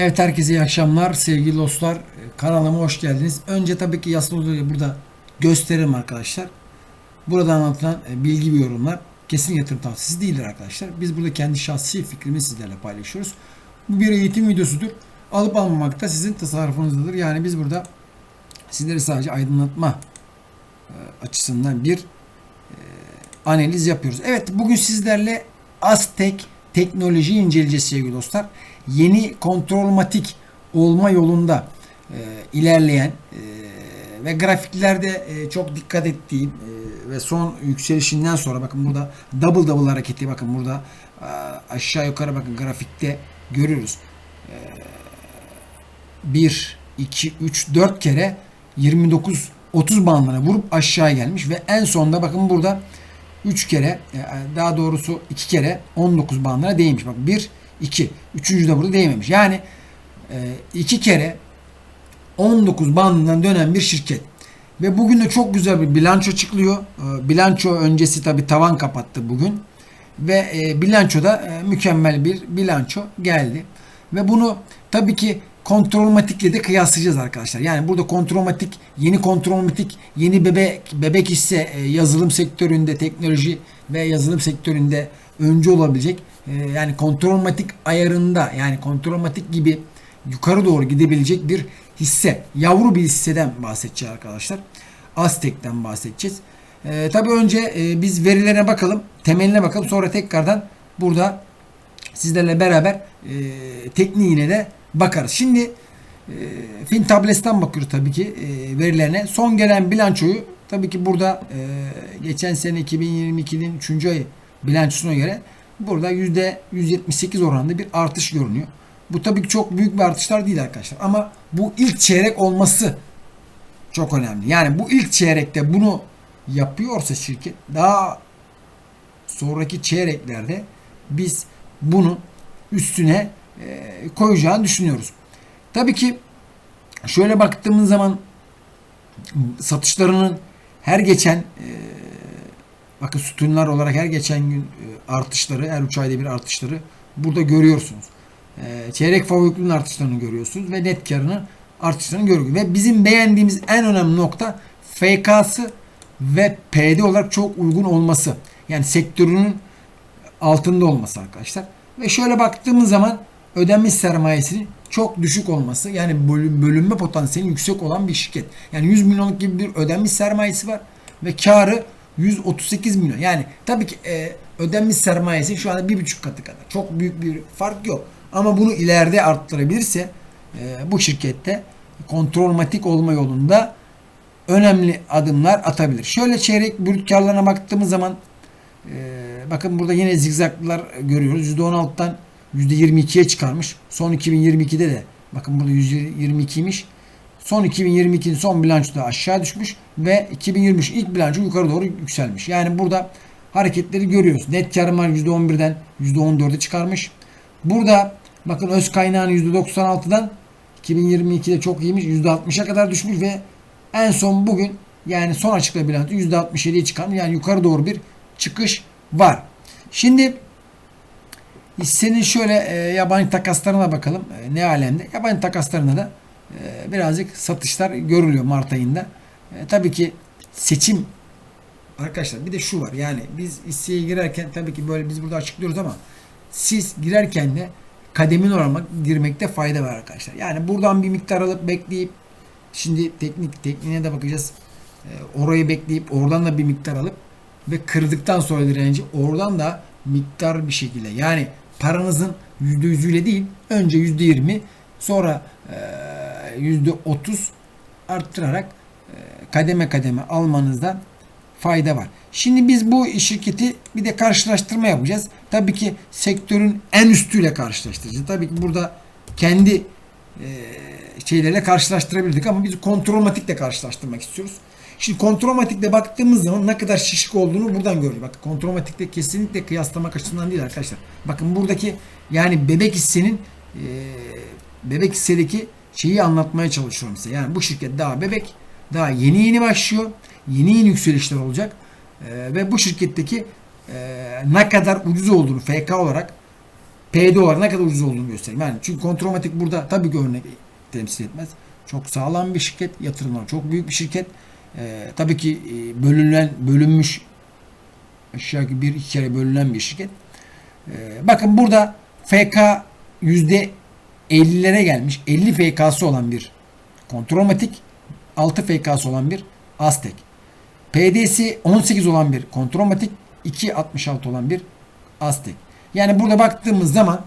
Evet herkese iyi akşamlar sevgili dostlar. Kanalıma hoş geldiniz. Önce tabii ki yasal olduğu burada gösteririm arkadaşlar. Burada anlatılan e, bilgi ve yorumlar kesin yatırım tavsiyesi değildir arkadaşlar. Biz burada kendi şahsi fikrimi sizlerle paylaşıyoruz. Bu bir eğitim videosudur. Alıp almamak da sizin tasarrufunuzdadır. Yani biz burada sizleri sadece aydınlatma e, açısından bir e, analiz yapıyoruz. Evet bugün sizlerle Aztek teknoloji inceleyeceğiz sevgili dostlar. Yeni kontrolmatik olma yolunda e, ilerleyen e, ve grafiklerde e, çok dikkat ettiğim e, ve son yükselişinden sonra bakın burada double double hareketi bakın burada e, aşağı yukarı bakın grafikte görüyoruz. E, 1, 2, 3, 4 kere 29 30 bandına vurup aşağı gelmiş ve en sonunda bakın burada 3 kere e, daha doğrusu 2 kere 19 bandına değmiş. Bak 1 2 üçüncü de burada değmemiş. Yani 2 kere 19 bandından dönen bir şirket. Ve bugün de çok güzel bir bilanço çıkıyor. E, Bilanço öncesi tabi tavan kapattı bugün. Ve e, bilançoda e, mükemmel bir bilanço geldi. Ve bunu tabii ki kontrolmatikle de kıyaslayacağız arkadaşlar. Yani burada kontrolmatik, yeni kontrolmatik, yeni bebek bebek ise e, yazılım sektöründe, teknoloji ve yazılım sektöründe öncü olabilecek. E, yani kontrolmatik ayarında yani kontrolmatik gibi yukarı doğru gidebilecek bir hisse. Yavru bir hisseden bahsedeceğiz arkadaşlar. Aztek'ten bahsedeceğiz. E, tabii önce e, biz verilere bakalım, temeline bakalım. Sonra tekrardan burada sizlerle beraber e, tekniğine de bakarız. Şimdi e, Fintables'ten bakıyoruz tabii ki e, verilerine. Son gelen bilançoyu tabii ki burada e, geçen sene 2022'nin 3. ayı bilançosuna göre burada %178 oranında bir artış görünüyor. Bu tabii ki çok büyük bir artışlar değil arkadaşlar. Ama bu ilk çeyrek olması çok önemli. Yani bu ilk çeyrekte bunu yapıyorsa şirket daha sonraki çeyreklerde biz bunu üstüne e, koyacağını düşünüyoruz. Tabii ki şöyle baktığımız zaman satışlarının her geçen e, bakın sütunlar olarak her geçen gün e, artışları, her 3 ayda bir artışları burada görüyorsunuz. E, çeyrek fabrikinin artışlarını görüyorsunuz ve net karının artışlarını görüyorsunuz. Ve bizim beğendiğimiz en önemli nokta FK'sı ve PD olarak çok uygun olması. Yani sektörünün altında olması arkadaşlar. Ve şöyle baktığımız zaman ödenmiş sermayesinin çok düşük olması yani bölünme potansiyeli yüksek olan bir şirket. Yani 100 milyonluk gibi bir ödenmiş sermayesi var ve karı 138 milyon. Yani tabii ki e, ödenmiş sermayesi şu anda bir buçuk katı kadar. Çok büyük bir fark yok. Ama bunu ileride arttırabilirse e, bu şirkette kontrolmatik olma yolunda önemli adımlar atabilir. Şöyle çeyrek brüt karlarına baktığımız zaman e, bakın burada yine zigzaklar görüyoruz. %16'dan %22'ye çıkarmış. Son 2022'de de bakın burada %22'ymiş. Son 2022'nin son bilançoda aşağı düşmüş ve 2023 ilk bilanço yukarı doğru yükselmiş. Yani burada hareketleri görüyoruz. Net karım var %11'den %14'e çıkarmış. Burada bakın öz kaynağını %96'dan 2022'de çok iyiymiş. %60'a kadar düşmüş ve en son bugün yani son açıkla bilanço %67'ye çıkarmış. Yani yukarı doğru bir çıkış var. Şimdi Hissenin şöyle e, yabancı takaslarına bakalım. E, ne alemde? Yabancı takaslarında da e, birazcık satışlar görülüyor Mart ayında. E, tabii ki seçim arkadaşlar bir de şu var. Yani biz hisseye girerken tabii ki böyle biz burada açıklıyoruz ama siz girerken de kademin olarak girmekte fayda var arkadaşlar. Yani buradan bir miktar alıp bekleyip şimdi teknik tekniğine de bakacağız. E, orayı bekleyip oradan da bir miktar alıp ve kırdıktan sonra direnci oradan da miktar bir şekilde yani paranızın %100'üyle değil önce %20 sonra %30 arttırarak kademe kademe almanızda fayda var. Şimdi biz bu şirketi bir de karşılaştırma yapacağız. Tabii ki sektörün en üstüyle karşılaştıracağız. Tabii ki burada kendi şeylerle karşılaştırabilirdik ama biz kontrolmatikle karşılaştırmak istiyoruz. Şimdi kontrolmatikle baktığımız zaman ne kadar şişik olduğunu buradan görüyoruz. Bak kontrolmatikle kesinlikle kıyaslamak açısından değil arkadaşlar. Bakın buradaki yani bebek hissenin e, bebek hissedeki şeyi anlatmaya çalışıyorum size. Yani bu şirket daha bebek, daha yeni yeni başlıyor. Yeni yeni yükselişler olacak. E, ve bu şirketteki e, ne kadar ucuz olduğunu FK olarak PD olarak ne kadar ucuz olduğunu göstereyim. Yani çünkü Kontromatik burada tabii ki örnek temsil etmez. Çok sağlam bir şirket, yatırımlar çok büyük bir şirket. Ee, tabii ki e, bölünen, bölünmüş aşağı bir iki kere bölünen bir şirket. Ee, bakın burada FK yüzde 50'lere gelmiş. 50 FK'sı olan bir Kontromatik, 6 FK'sı olan bir Aztek. PD'si 18 olan bir Kontromatik, 2.66 olan bir Aztek. Yani burada baktığımız zaman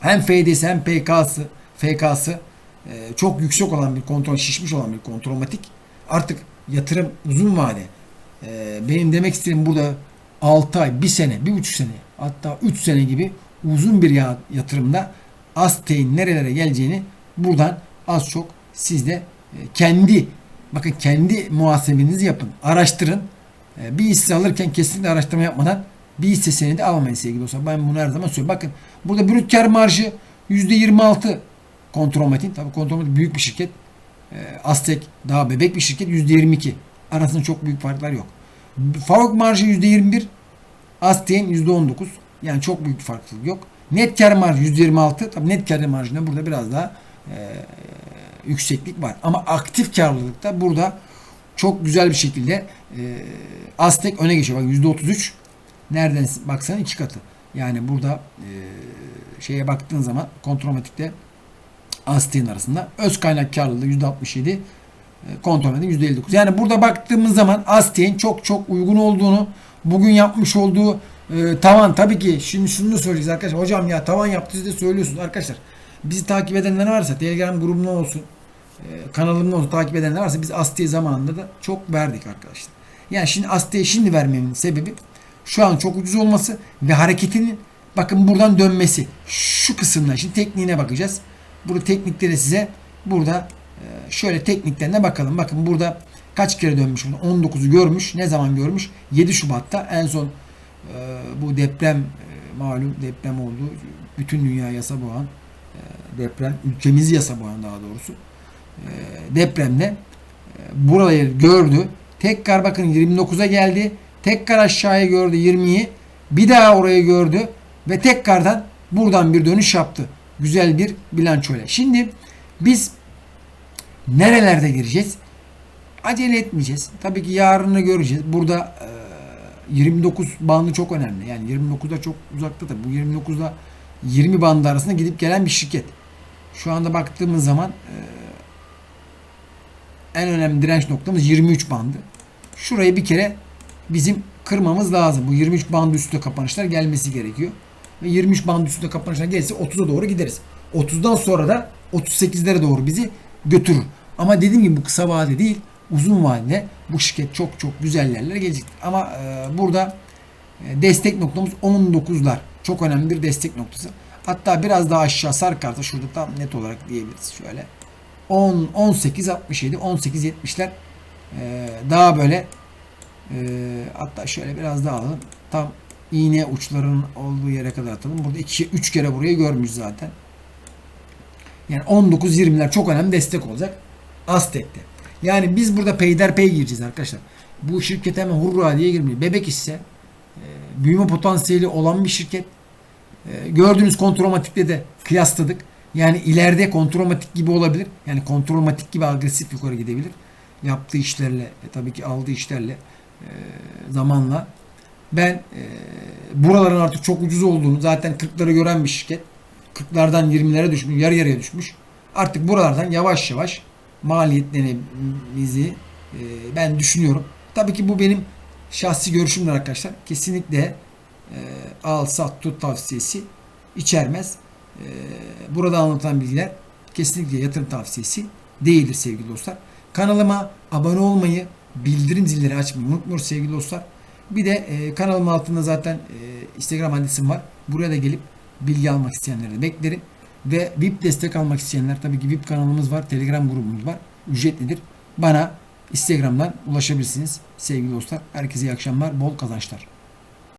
hem FD'si hem PK'sı, FK'sı e, çok yüksek olan bir kontrol, şişmiş olan bir kontromatik. Artık yatırım uzun vade. E, benim demek istediğim burada 6 ay, 1 sene, 1,5 sene hatta 3 sene gibi uzun bir ya- yatırımda Aztek'in nerelere geleceğini buradan az çok siz de e, kendi bakın kendi muhasebenizi yapın. Araştırın. E, bir hisse alırken kesinlikle araştırma yapmadan bir hisse senedi almayın sevgili dostlar. Ben bunu her zaman söylüyorum. Bakın burada brüt kar marjı %26 Kontromatik. Tabii Kontromatik büyük bir şirket. E, Aztek daha bebek bir şirket %22. Arasında çok büyük farklar yok. Favok marjı %21. Aztek'in %19. Yani çok büyük bir farklılık yok. Net kar marjı %26. Tabii net kar marjında burada biraz daha e, yükseklik var. Ama aktif karlılıkta burada çok güzel bir şekilde e, Aztek öne geçiyor. Bak %33. Nereden baksan iki katı. Yani burada e, şeye baktığın zaman kontromatikte Aztek'in arasında öz kaynak karlılığı %67 e, kontromatik %59. Yani burada baktığımız zaman Aztek'in çok çok uygun olduğunu bugün yapmış olduğu e, tavan tabii ki şimdi şunu da söyleyeceğiz arkadaşlar. Hocam ya tavan yaptı siz de söylüyorsunuz arkadaşlar. Bizi takip edenler varsa Telegram grubunda olsun e, kanalımda olsun takip edenler varsa biz Astı'ya zamanında da çok verdik arkadaşlar. Yani şimdi Astı'ya şimdi vermemin sebebi şu an çok ucuz olması ve hareketinin bakın buradan dönmesi. Şu kısımda şimdi tekniğine bakacağız. Burada teknikleri size burada e, şöyle tekniklerine bakalım. Bakın burada kaç kere dönmüş bunu? 19'u görmüş. Ne zaman görmüş? 7 Şubat'ta en son bu deprem e, malum deprem oldu. Bütün dünya yasa boğan e, deprem ülkemizi yasa boğan daha doğrusu e, depremde e, burayı gördü. Tekrar bakın 29'a geldi. Tekrar aşağıya gördü 20'yi. Bir daha orayı gördü ve tekrardan buradan bir dönüş yaptı. Güzel bir bilançoyla. Şimdi biz nerelerde gireceğiz? Acele etmeyeceğiz. Tabii ki yarını göreceğiz. Burada 29 bandı çok önemli. Yani 29'da çok uzakta tabii. Bu 29'da 20 bandı arasında gidip gelen bir şirket. Şu anda baktığımız zaman e, en önemli direnç noktamız 23 bandı. Şurayı bir kere bizim kırmamız lazım. Bu 23 bandı üstünde kapanışlar gelmesi gerekiyor. Ve 23 bandı üstünde kapanışlar gelirse 30'a doğru gideriz. 30'dan sonra da 38'lere doğru bizi götürür. Ama dediğim gibi bu kısa vade değil. Uzun vadede bu şirket çok çok güzel yerlere gelecek. Ama e, burada e, destek noktamız 19'lar. Çok önemli bir destek noktası. Hatta biraz daha aşağı sarkarsa şurada tam net olarak diyebiliriz şöyle. 10 18 67 18 70'ler e, daha böyle e, hatta şöyle biraz daha alalım. Tam iğne uçlarının olduğu yere kadar atalım. Burada 2 3 kere burayı görmüş zaten. Yani 19 20'ler çok önemli destek olacak. Aztek'te. Yani biz burada peyderpey gireceğiz arkadaşlar. Bu şirket hemen hurra diye girmiyor. Bebek ise e, büyüme potansiyeli olan bir şirket. E, gördüğünüz kontromatikle de kıyasladık. Yani ileride kontromatik gibi olabilir. Yani kontromatik gibi agresif yukarı gidebilir. Yaptığı işlerle, e, tabii ki aldığı işlerle e, zamanla. Ben e, buraların artık çok ucuz olduğunu zaten 40'ları gören bir şirket. 40'lardan 20'lere düşmüş, yarı yarıya düşmüş. Artık buralardan yavaş yavaş maliyetlerimizi e, ben düşünüyorum. Tabii ki bu benim şahsi görüşümdür arkadaşlar. Kesinlikle e, al sat tut tavsiyesi içermez. E, burada anlatılan bilgiler kesinlikle yatırım tavsiyesi değildir sevgili dostlar. Kanalıma abone olmayı, bildirim zilleri açmayı unutmuyoruz sevgili dostlar. Bir de e, kanalım altında zaten e, Instagram adresim var. Buraya da gelip bilgi almak isteyenleri de beklerim. Ve VIP destek almak isteyenler tabii ki VIP kanalımız var, Telegram grubumuz var. Ücretlidir. Bana Instagram'dan ulaşabilirsiniz sevgili dostlar. Herkese iyi akşamlar, bol kazançlar.